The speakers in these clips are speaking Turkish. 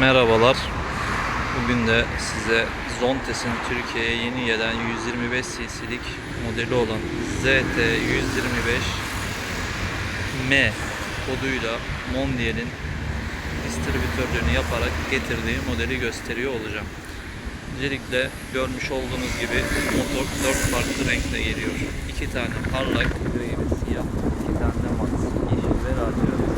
Merhabalar. Bugün de size Zontes'in Türkiye'ye yeni gelen 125 cc'lik modeli olan ZT125M koduyla Mondial'in distribütörlüğünü yaparak getirdiği modeli gösteriyor olacağım. Öncelikle görmüş olduğunuz gibi motor 4 farklı renkte geliyor. 2 tane parlak gri ve siyah, 2 tane mat, yeşil ve lacivert.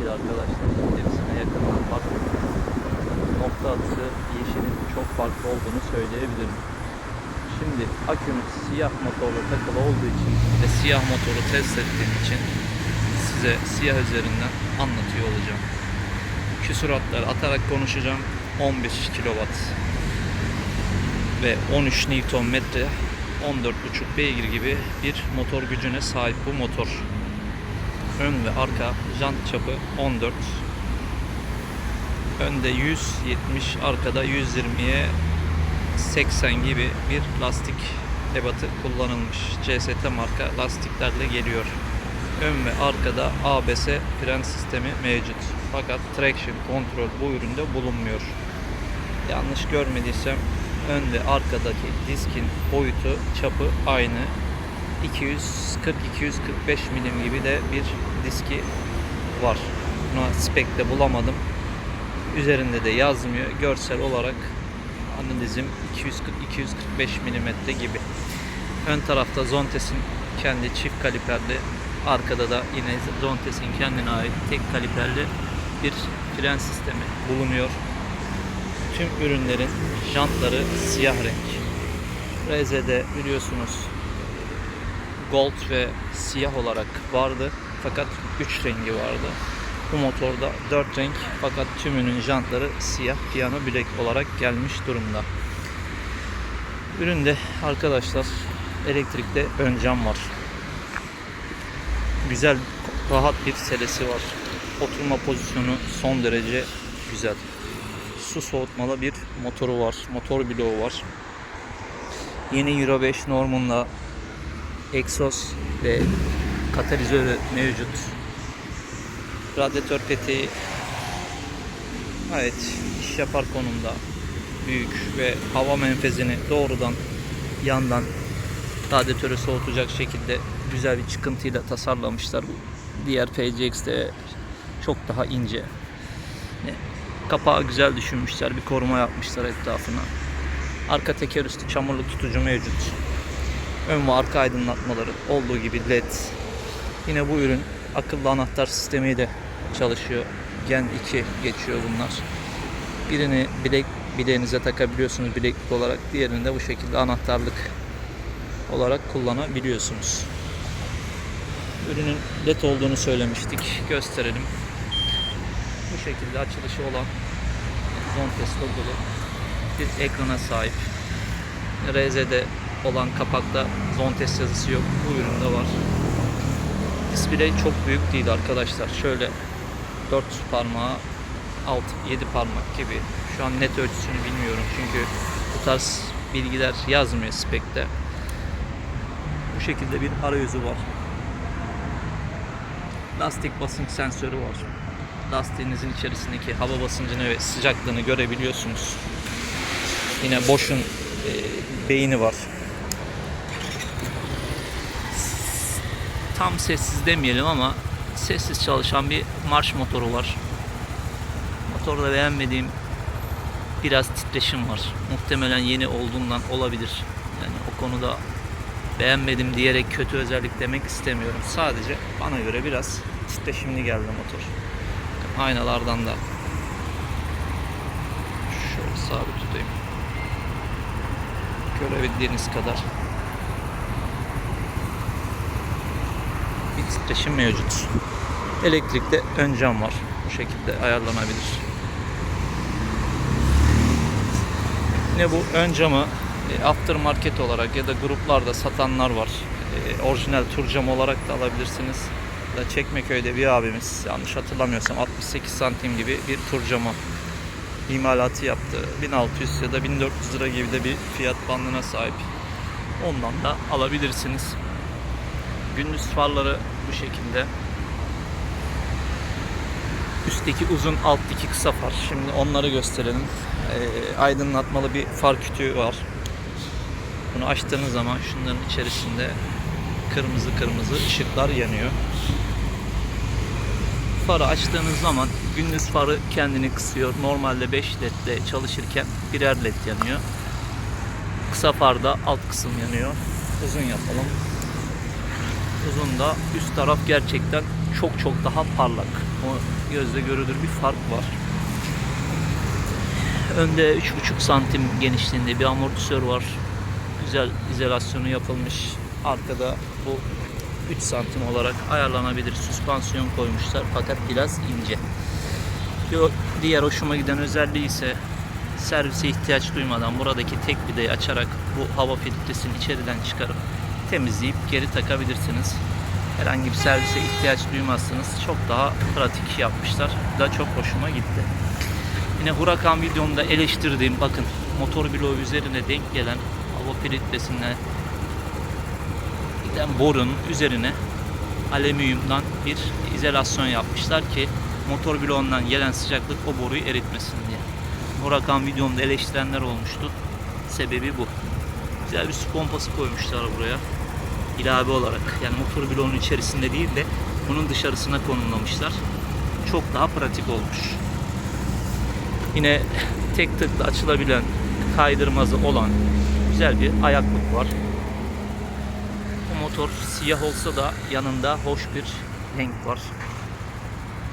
Yeşil arkadaşlar. Hepsine yakından bak. Nokta atışı yeşilin çok farklı olduğunu söyleyebilirim. Şimdi akümüz siyah motorla takılı olduğu için ve siyah motoru test ettiğim için size siyah üzerinden anlatıyor olacağım. Küsuratlar atarak konuşacağım. 15 kW ve 13 Nm 14,5 beygir gibi bir motor gücüne sahip bu motor. Ön ve arka jant çapı 14. Önde 170, arkada 120'ye 80 gibi bir lastik ebatı kullanılmış. CST marka lastiklerle geliyor. Ön ve arkada ABS fren sistemi mevcut. Fakat traction kontrol bu üründe bulunmuyor. Yanlış görmediysem ön ve arkadaki diskin boyutu çapı aynı 240-245 milim gibi de bir diski var. Buna spekte bulamadım. Üzerinde de yazmıyor. Görsel olarak analizim 240-245 milimetre gibi. Ön tarafta Zontes'in kendi çift kaliperli, arkada da yine Zontes'in kendine ait tek kaliperli bir fren sistemi bulunuyor. Tüm ürünlerin jantları siyah renk. RZ'de biliyorsunuz gold ve siyah olarak vardı. Fakat 3 rengi vardı. Bu motorda 4 renk fakat tümünün jantları siyah piyano bilek olarak gelmiş durumda. Üründe arkadaşlar elektrikte ön cam var. Güzel rahat bir selesi var. Oturma pozisyonu son derece güzel. Su soğutmalı bir motoru var. Motor bloğu var. Yeni Euro 5 normunda egzoz ve katalizörü mevcut. Radyatör peteği gayet iş yapar konumda. Büyük ve hava menfezini doğrudan yandan radyatörü soğutacak şekilde güzel bir çıkıntıyla tasarlamışlar. Diğer PCX'de çok daha ince. Kapağı güzel düşünmüşler. Bir koruma yapmışlar etrafına. Arka teker üstü çamurlu tutucu mevcut. Ön ve arka aydınlatmaları olduğu gibi led. Yine bu ürün akıllı anahtar sistemiyle çalışıyor. Gen 2 geçiyor bunlar. Birini bilek bileğinize takabiliyorsunuz bileklik olarak. Diğerini de bu şekilde anahtarlık olarak kullanabiliyorsunuz. Ürünün led olduğunu söylemiştik. Gösterelim. Bu şekilde açılışı olan Zontes logolu bir ekrana sahip. RZ'de olan kapakta Zontes yazısı yok. Bu üründe var. Display çok büyük değil arkadaşlar. Şöyle 4 parmağı 6 7 parmak gibi. Şu an net ölçüsünü bilmiyorum çünkü bu tarz bilgiler yazmıyor spekte. Bu şekilde bir arayüzü var. Lastik basınç sensörü var. Lastiğinizin içerisindeki hava basıncını ve sıcaklığını görebiliyorsunuz. Yine Bosch'un e, beyni var. Tam sessiz demeyelim ama sessiz çalışan bir marş motoru var. Motorda beğenmediğim biraz titreşim var. Muhtemelen yeni olduğundan olabilir. Yani o konuda beğenmedim diyerek kötü özellik demek istemiyorum. Sadece bana göre biraz titreşimli geldi motor. Aynalardan da şöyle sabit tutayım. Görebildiğiniz kadar titreşim mevcut. Elektrikte ön cam var. Bu şekilde ayarlanabilir. Yine bu ön camı e, aftermarket olarak ya da gruplarda satanlar var. E, orijinal tur cam olarak da alabilirsiniz. Da Çekmeköy'de bir abimiz yanlış hatırlamıyorsam 68 santim gibi bir tur camı imalatı yaptı. 1600 ya da 1400 lira gibi de bir fiyat bandına sahip. Ondan da alabilirsiniz. Gündüz farları bu şekilde. üstteki uzun, alttaki kısa far. Şimdi onları gösterelim. Ee, aydınlatmalı bir far kütüğü var. Bunu açtığınız zaman şunların içerisinde kırmızı kırmızı ışıklar yanıyor. Farı açtığınız zaman gündüz farı kendini kısıyor. Normalde 5 led ile çalışırken birer led yanıyor. Kısa farda alt kısım yanıyor. Uzun yapalım. Uzun da üst taraf gerçekten çok çok daha parlak. O gözle görülür bir fark var. Önde 3,5 santim genişliğinde bir amortisör var. Güzel izolasyonu yapılmış. Arkada bu 3 santim olarak ayarlanabilir süspansiyon koymuşlar fakat biraz ince. Diğer hoşuma giden özelliği ise servise ihtiyaç duymadan buradaki tek vidayı açarak bu hava filtresini içeriden çıkarıp temizleyip geri takabilirsiniz. Herhangi bir servise ihtiyaç duymazsınız. Çok daha pratik yapmışlar. Bu da çok hoşuma gitti. Yine Huracan videomda eleştirdiğim bakın motor bloğu üzerine denk gelen hava filtresine giden borunun üzerine alüminyumdan bir izolasyon yapmışlar ki motor bloğundan gelen sıcaklık o boruyu eritmesin diye. Huracan videomda eleştirenler olmuştu. Sebebi bu. Güzel bir su pompası koymuşlar buraya. İlave olarak yani motor bloğunun içerisinde değil de bunun dışarısına konumlamışlar. Çok daha pratik olmuş. Yine tek tıkla açılabilen kaydırmazı olan güzel bir ayaklık var. Bu motor siyah olsa da yanında hoş bir renk var.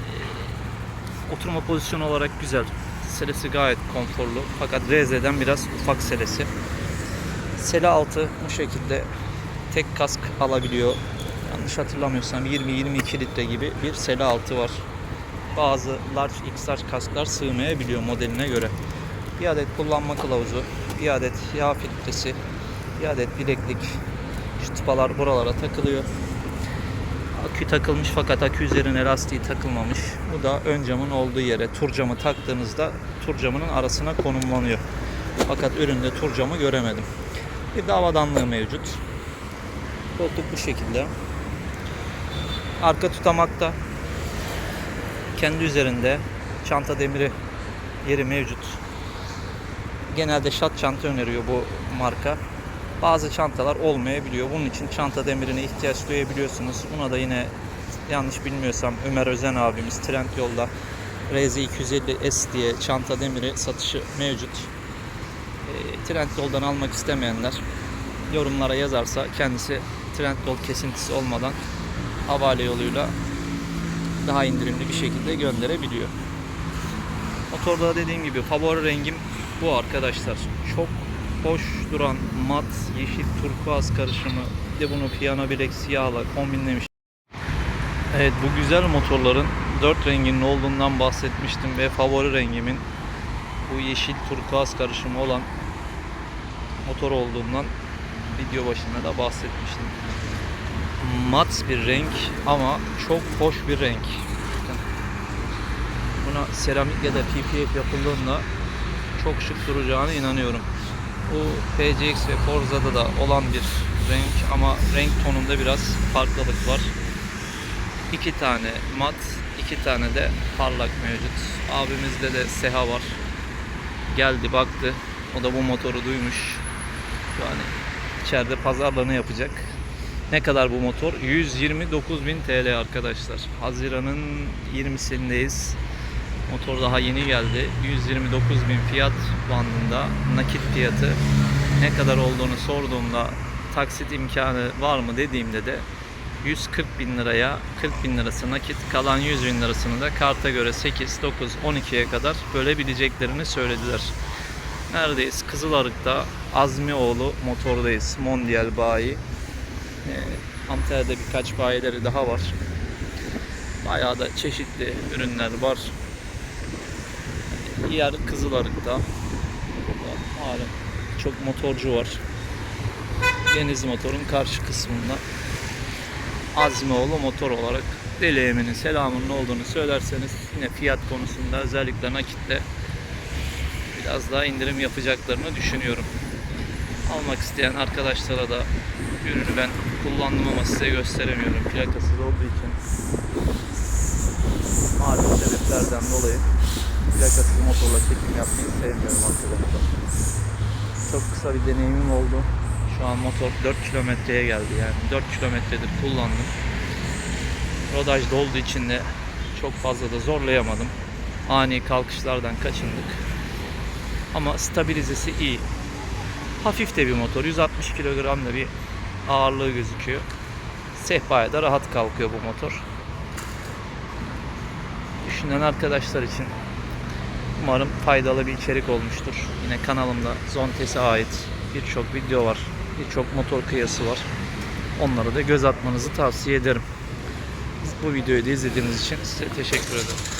Ee, oturma pozisyonu olarak güzel. Selesi gayet konforlu. Fakat RZ'den biraz ufak selesi. Sele altı bu şekilde tek kask alabiliyor. Yanlış hatırlamıyorsam 20-22 litre gibi bir sele altı var. Bazı large X-Large kasklar sığmayabiliyor modeline göre. Bir adet kullanma kılavuzu, bir adet yağ filtresi, bir adet bileklik. Şu tıpalar buralara takılıyor. Akü takılmış fakat akü üzerine lastiği takılmamış. Bu da ön camın olduğu yere tur camı taktığınızda tur camının arasına konumlanıyor. Fakat üründe tur camı göremedim. Bir de havadanlığı mevcut. Koltuk bu şekilde. Arka tutamakta. Kendi üzerinde çanta demiri yeri mevcut. Genelde şat çanta öneriyor bu marka. Bazı çantalar olmayabiliyor. Bunun için çanta demirine ihtiyaç duyabiliyorsunuz. Buna da yine yanlış bilmiyorsam Ömer Özen abimiz Trendyol'da RZ250S diye çanta demiri satışı mevcut. E, Trendyol'dan almak istemeyenler yorumlara yazarsa kendisi Trendyol kesintisi olmadan havale yoluyla daha indirimli bir şekilde gönderebiliyor. Motorda dediğim gibi favori rengim bu arkadaşlar. Çok hoş duran mat yeşil turkuaz karışımı. Bir de bunu piyano bilek siyahla kombinlemiş. Evet bu güzel motorların dört renginin olduğundan bahsetmiştim ve favori rengimin bu yeşil turkuaz karışımı olan motor olduğundan video başında da bahsetmiştim. Mat bir renk ama çok hoş bir renk. Buna seramik ya da PPF yapıldığında çok şık duracağına inanıyorum. Bu PCX ve Forza'da da olan bir renk ama renk tonunda biraz farklılık var. İki tane mat, iki tane de parlak mevcut. Abimizde de Seha var. Geldi baktı. O da bu motoru duymuş. An içeride pazarlığını yapacak. Ne kadar bu motor? 129.000 TL arkadaşlar. Haziran'ın 20'sindeyiz. Motor daha yeni geldi. 129.000 fiyat bandında nakit fiyatı. Ne kadar olduğunu sorduğumda taksit imkanı var mı dediğimde de 140 bin liraya 40 bin lirası nakit kalan 100 bin lirasını da karta göre 8, 9, 12'ye kadar bölebileceklerini söylediler. Neredeyiz? Kızılarık'ta Azmioğlu motordayız. Mondial bayi. Ee, Antalya'da birkaç bayileri daha var. Bayağı da çeşitli ürünler var. Yer Kızılarık'ta. Burada çok motorcu var. Deniz motorun karşı kısmında. Azmioğlu motor olarak Deli selamının olduğunu söylerseniz yine fiyat konusunda özellikle nakitte biraz daha indirim yapacaklarını düşünüyorum. Almak isteyen arkadaşlara da ürünü ben kullandım ama size gösteremiyorum plakasız olduğu için. malum sebeplerden dolayı plakasız motorla çekim yapmayı sevmiyorum arkadaşlar. Çok kısa bir deneyimim oldu. Şu an motor 4 kilometreye geldi yani 4 kilometredir kullandım. Rodajda olduğu için de çok fazla da zorlayamadım. Ani kalkışlardan kaçındık. Ama stabilizesi iyi. Hafif de bir motor. 160 kilogram da bir ağırlığı gözüküyor. Sehpaya da rahat kalkıyor bu motor. Düşünen arkadaşlar için umarım faydalı bir içerik olmuştur. Yine kanalımda Zontes'e ait birçok video var. Birçok motor kıyası var. Onlara da göz atmanızı tavsiye ederim. Bu videoyu da izlediğiniz için size teşekkür ederim.